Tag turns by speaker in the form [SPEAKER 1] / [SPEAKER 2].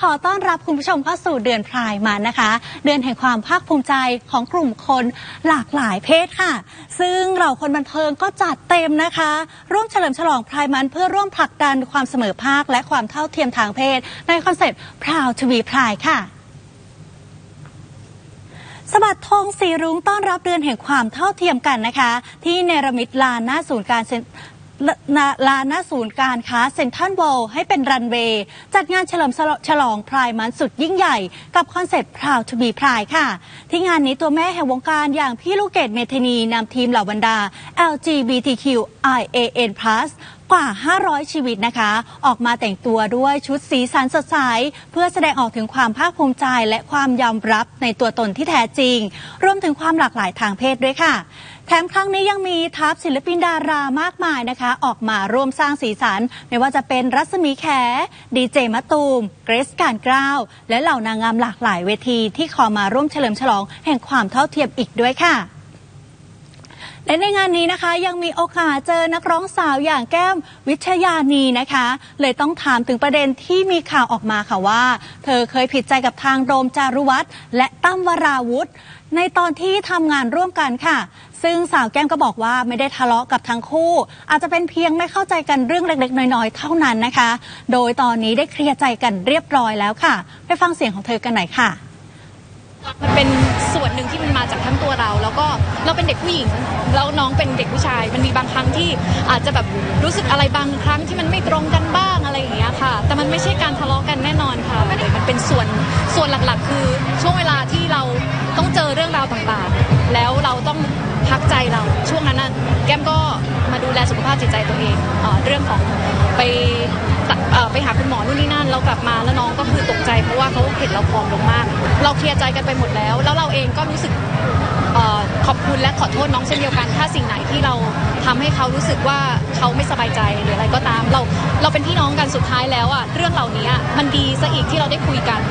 [SPEAKER 1] ขอต้อนรับคุณผู้ชมเข้าสู่เดือนพรายมันนะคะ เดือนแห่งความภาคภูมิใจของกลุ่มคนหลากหลายเพศค่ะ ซึ่งเราคนบันเทิงก็จัดเต็มนะคะ ร่วมเฉลิมฉลองพรายมันเพื่อร่วมผลักดันความเสมอภาคและความเท่าเทียมทางเพศ ในคอนเซ็ปต์ Proud to be Pride ค่ะสบัดธงสีรุ้งต้อนรับเดือนแห่งความเท่าเทียมกันนะคะ ที่เนรมิตลานหน้าศูนย์การ ลาลานหน้าศูนย์การค้าเซ็นทรัลเวิลด์ให้เป็นรันเวย์ จัดงานเฉลิมฉลองพรายมันสุดยิ่งใหญ่ กับคอนเซ็ปต์ Proud to be Pride ค่ะ ที่งานนี้ตัวแม่แห่งวงการอย่างพี่ลูกเกดเมทนีนำทีมเหล่าบรรดา LGBTQIAN+ กว่า 500 ชีวิตนะคะ ออกมาแต่งตัวด้วยชุดสีสันสดใส เพื่อแสดงออกถึงความภาคภูมิใจและความยอมรับในตัวตนที่แท้จริง รวมถึงความหลากหลายทางเพศด้วยค่ะ แถมครั้งนี้ยังมีทัพศิลปินดารามากมายนะคะ ออกมาร่วมสร้างสีสัน ไม่ว่าจะเป็นรัศมีแข ดีเจมะตูม เกรซการกล้าว และเหล่านางงามหลากหลายเวทีที่ขอมาร่วมเฉลิมฉลองแห่งความเท่าเทียมอีกด้วยค่ะและในงานนี้นะคะยังมีโอกาสเจอนักร้องสาวอย่างแก้มวิชยานีนะคะ เลยต้องถามถึงประเด็นที่มีข่าวออกมาค่ะว่า เธอเคยผิดใจกับทางโดมจารุวัฒน์และตั้มวราวุธ ในตอนที่ทำงานร่วมกันค่ะ ซึ่งสาวแก้มก็บอกว่าไม่ได้ทะเลาะกับทั้งคู่ อาจจะเป็นเพียงไม่เข้าใจกันเรื่องเล็ก ๆ น้อยๆ เท่านั้นนะคะ โดยตอนนี้ได้เคลียร์ใจกันเรียบร้อยแล้วค่ะ ไปฟังเสียงของเธอกันหน่อยค่ะ
[SPEAKER 2] มันเป็นส่วนหนึ่งที่มันมาจากทั้งตัวเรา แล้วก็เราเป็นเด็กผู้หญิง แล้วน้องเป็นเด็กผู้ชาย มันมีบางครั้งที่อาจจะแบบรู้สึกอะไรบางครั้งที่มันไม่ตรงกันบ้างอะไรอย่างเงี้ยค่ะ แต่มันไม่ใช่การทะเลาะกันแน่นอนค่ะมันเป็นส่วนส่วนหลักๆ คือช่วงเวลาที่เรา พักใจเราช่วงนั้นน่ะแก้มก็มาดูแลสุขภาพจิตใจตัวเองเออเรื่องของไปเอ่อไปหาคุณหมอนู่นนี่นั่นแล้วกลับมาแล้วน้องก็คือตกใจเพราะว่าเขาเห็นเราผอมลงมาก เราเคลียร์ใจกันไปหมดแล้ว แล้วเราเองก็รู้สึกเออขอบคุณและขอโทษน้องเช่นเดียวกัน ถ้าสิ่งไหนที่เราทำให้เขารู้สึกว่าเขาไม่สบายใจหรืออะไรก็ตาม เราเราเป็นพี่น้องกันสุดท้ายแล้วอะเรื่องเหล่านี้มันดีซะอีกที่เราได้คุยกัน